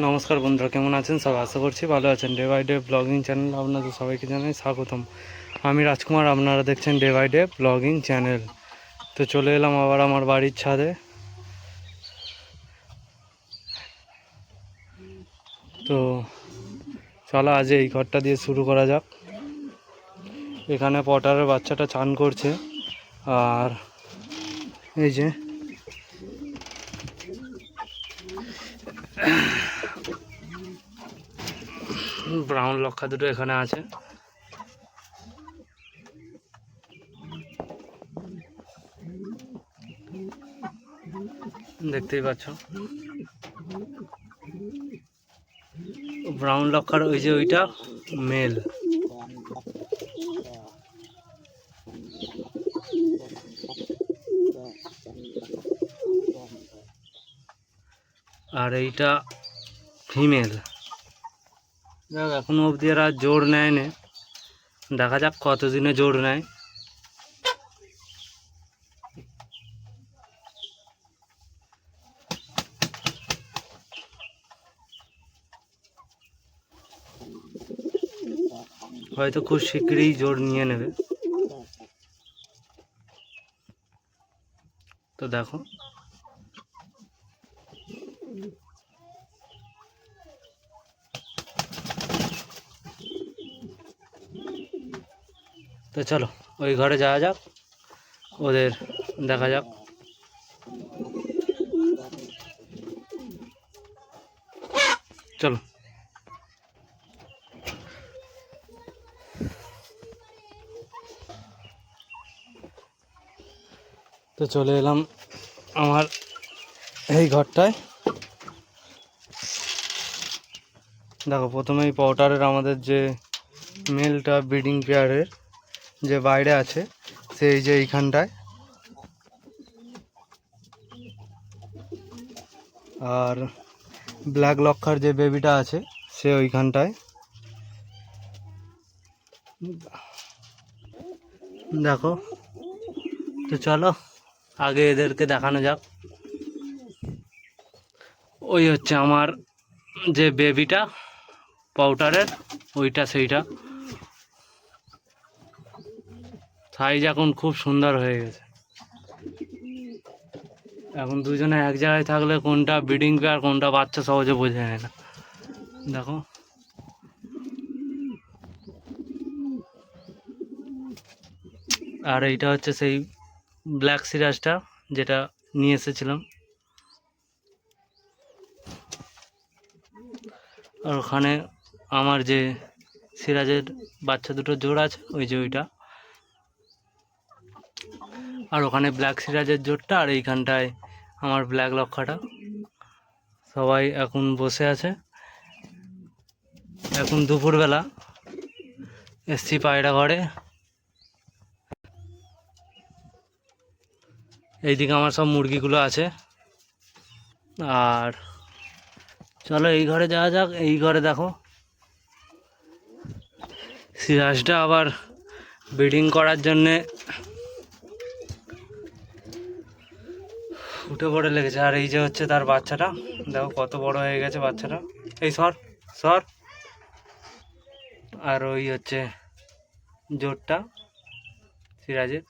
নমস্কার বন্ধুরা, কেমন আছেন? সব আশা করছি ভালো আছেন। Day by day blogging channel আপনাদের সবাইকে জানাই স্বাগতম। আমি রাজকুমার, আপনারা দেখছেন day by day blogging channel তো চলে এলাম আবার আমার বাড়ির ছাদে। তো চলো আজ এই ঘরটা দিয়ে শুরু করা যাক। এখানে পটারের বাচ্চাটা চান করছে। আর এই যে ব্রাউন লক্ষা দুটো এখানে আছে। দেখতেই পাচ্ছ। ব্রাউন লক্ষার ওই যে ওইটা মেল। আর এইটা ফিমেল। যাক, এখনও অবধি এরা জোর নেয় নে দেখা যাক কতদিনে জোর নেয়। হয়তো খুব শীঘ্রই জোর নিয়ে নেবে। তো দেখো। তো চলো, ওই ঘরে যাওয়া যাক, ওদের দেখা যাক। চলো। তো চলে এলাম আমার এই ঘরটায়। দেখো, প্রথমেই পাউডারের আমাদের যে মেলটা ব্রিডিং পেয়ারের যে বাইরে আছে, সেই যে এইখানটায়। আর ব্ল্যাক লক্ষার যে বেবিটা আছে, সে ওইখানটায়। দেখো, তো চলো, আগে এদেরকে দেখানো যাক। ওই হচ্ছে আমার যে বেবিটা পাউডারের ওইটা সেইটা। সাইজ এখন খুব সুন্দর হয়ে গেছে। এখন দুজনে এক জায়গায় থাকলে কোনটা ব্রিডিং পেয়ার কোনটা বাচ্চা সহজে বোঝা যায় না। দেখো। আর এইটা হচ্ছে সেই ব্ল্যাক সিরাজটা যেটা নিয়ে এসেছিলাম। আর ওখানে আমার যে সিরাজের বাচ্চা দুটো জোড় আছে, ওই যে ওইটা। আর ওখানে ব্ল্যাক সিরাজের জোরটা আর এইখানটায় আমার ব্ল্যাক লক্ষাটা সবাই এখন বসে আছে। এখন দুপুরবেলা এসছি পায়রা ঘরে। এইদিকে আমার সব মুরগিগুলো আছে। আর চলো এই ঘরে যাওয়া যাক। এই ঘরে দেখো। সিরাজটা আবার ব্রিডিং করার জন্যে উঠে পড়ে লেগেছে। আর এই যে হচ্ছে তার বাচ্চাটা, দেখো কত বড় হয়ে গেছে বাচ্চাটা। এই সর সর। আর ওই হচ্ছে জোরটা, সিরাজের।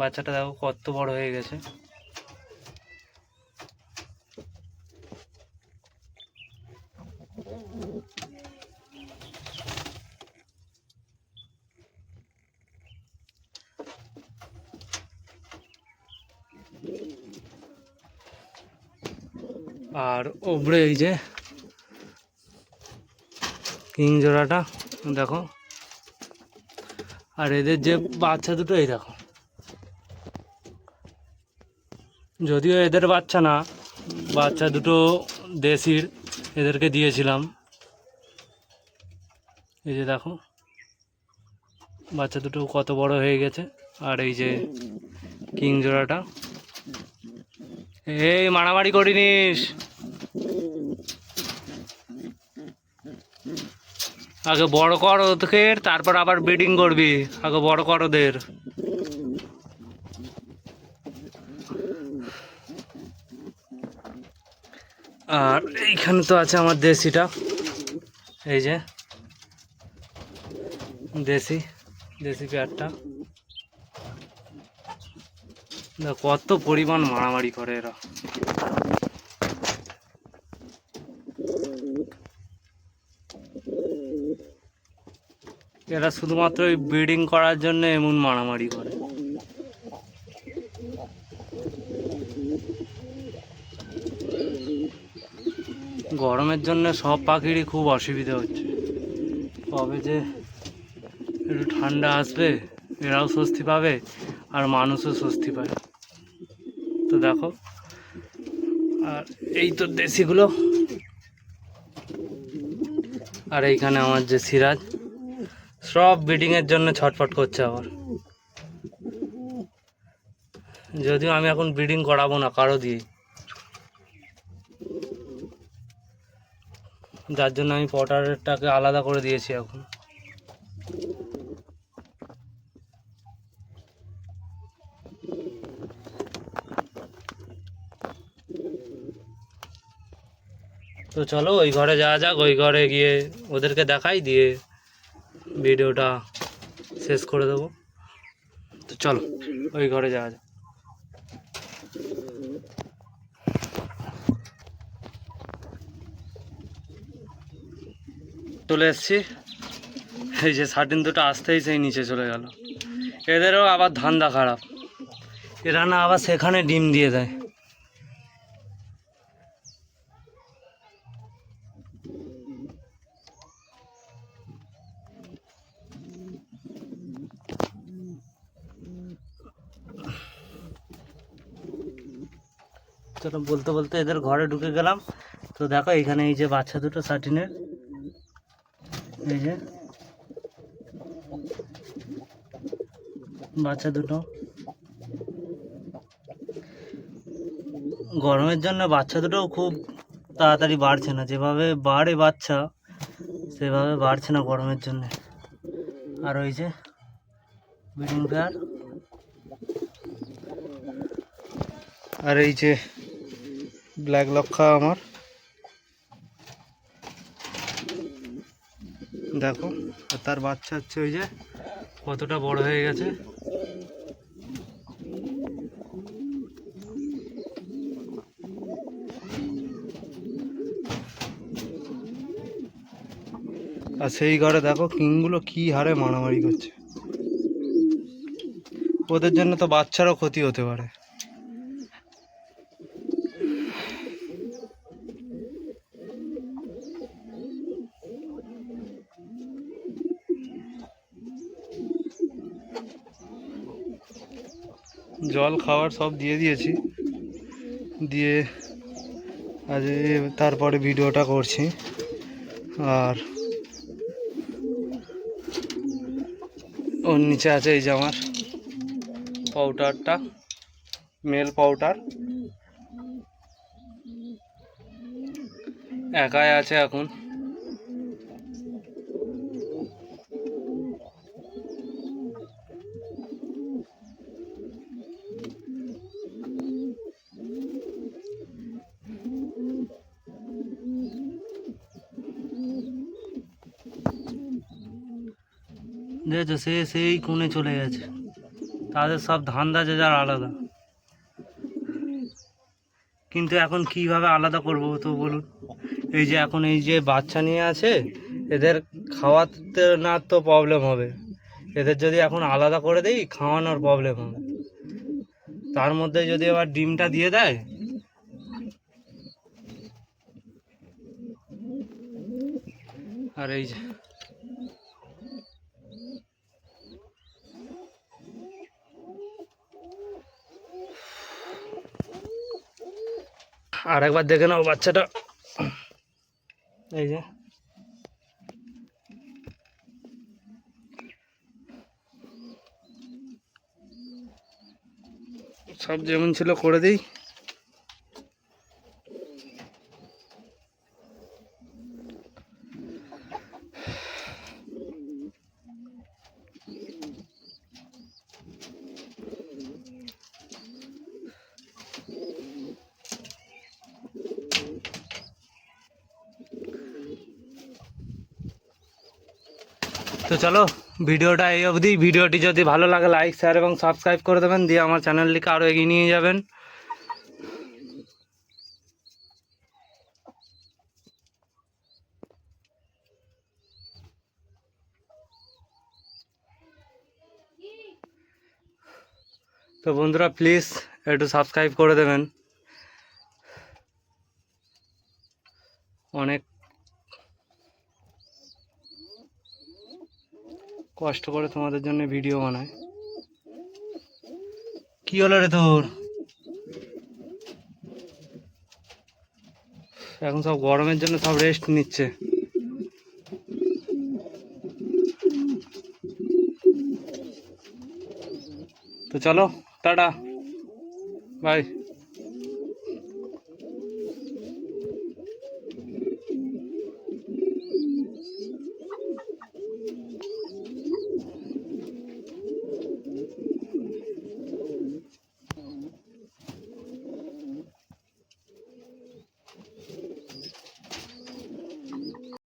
বাচ্চাটা দেখো কত বড় হয়ে গেছে। আর ওপরে এই যে কিং জোড়াটা, দেখো। আর এদের যে বাচ্চা দুটো, এই দেখো। যদিও এদের বাচ্চা না, বাচ্চা দুটো দেশির, এদেরকে দিয়েছিলাম। এই যে দেখো, বাচ্চা দুটো কত বড় হয়ে গেছে। আর এই যে কিং জোড়াটা। এই মারামারি করিনিস। আগে বড় কর ওদের, তারপর আবার ব্রিডিং করবি। আগে বড় কর ওদের। আর এইখানে তো আছে আমার দেশিটা। এই যে, দেশি দেশি পেয়ারটা। কত পরিমাণ মারামারি করে এরা। এরা শুধুমাত্র ওই ব্রিডিং করার জন্য এমন মারামারি করে। গরমের জন্য সব পাখিরই খুব অসুবিধা হচ্ছে। কবে যে একটু ঠান্ডা আসবে, এরাও স্বস্তি পাবে। আর মানুষও স্বস্তি পায়। তো দেখো, আর এই তো দেশিগুলো। আর এইখানে আমার যে সিরাজ, সব ব্রিডিংয়ের জন্য ছটফট করছে আবার। যদিও আমি এখন ব্রিডিং করাবো না, কারও দিয়ে যার জন্য আমি পটারটাকে আলাদা করে দিয়েছি এখন। চলো ওই ঘরে যাওয়া যাক, ওই ঘরে গিয়ে ওদেরকে দেখাই, দিয়ে ভিডিওটা শেষ করে দেবো। তো চলো, ওই ঘরে যাওয়া যাক। চলে এসছি। এই যে সার্টিন দুটো আসতেই সেই নিচে চলে গেল। এদেরও আবার ধান্দা খারাপ। এরা না আবার সেখানে ডিম দিয়ে দেয়। চলো বলতে বলতে এদের ঘরে ঢুকে গেলাম। তো দেখো, এখানে এই যে বাচ্চা দুটো সার্টিনের এই যে বাচ্চা দুটো। গরমের জন্য বাচ্চা দুটো খুব তাড়াতাড়ি বাড়ছে না। যেভাবে বাড়ে বাচ্চা, সেভাবে বাড়ছে না গরমের জন্য। আর ওই যে আর এই যে ব্ল্যাক লক্ষা আমার। দেখো তার বাচ্চা হচ্ছে ওই যে, কতটা বড় হয়ে গেছে। আর সেই ঘরে দেখো, কিংগুলো কি হারে মারামারি করছে। ওদের জন্য তো বাচ্চারও ক্ষতি হতে পারে। জল, খাওয়ার সব দিয়ে দিয়েছি। দিয়ে আজ তারপরে ভিডিওটা করছি। আর ওর নিচে আছে এই যে আমার পাউডারটা মেল পাউডার একাই আছে এখন। দেখছ সে সেই কোণে চলে গেছে। তাদের সব ধান্দা যে যার আলাদা। কিন্তু এখন কীভাবে আলাদা করব তো বলুন? এই যে এখন এই যে বাচ্চা নিয়ে আছে, এদের খাওয়াতে না তো প্রবলেম হবে। এদের যদি এখন আলাদা করে দেই, খাওয়ানোর প্রবলেম হবে। তার মধ্যে যদি আবার ডিমটা দিয়ে দেয়, আর এই যে আর একবার দেখে নাও বাচ্চাটা। এই যে। সব যেমন ছিল করে দিই। তো চলো, ভিডিওটা এই অবধি। ভিডিওটি যদি ভালো লাগে লাইক শেয়ার এবং সাবস্ক্রাইব করে দেবেন, দিয়ে আমার চ্যানেলটিকে আরও এগিয়ে নিয়ে যাবেন। তো বন্ধুরা প্লিজ একটু সাবস্ক্রাইব করে দেবেন। কষ্ট করে তোমাদের জন্য ভিডিও বানায়। কি হলো রে তোর? এখন সব গরমের জন্য সব রেস্ট নিচ্ছে। তো চলো টাটা। বাই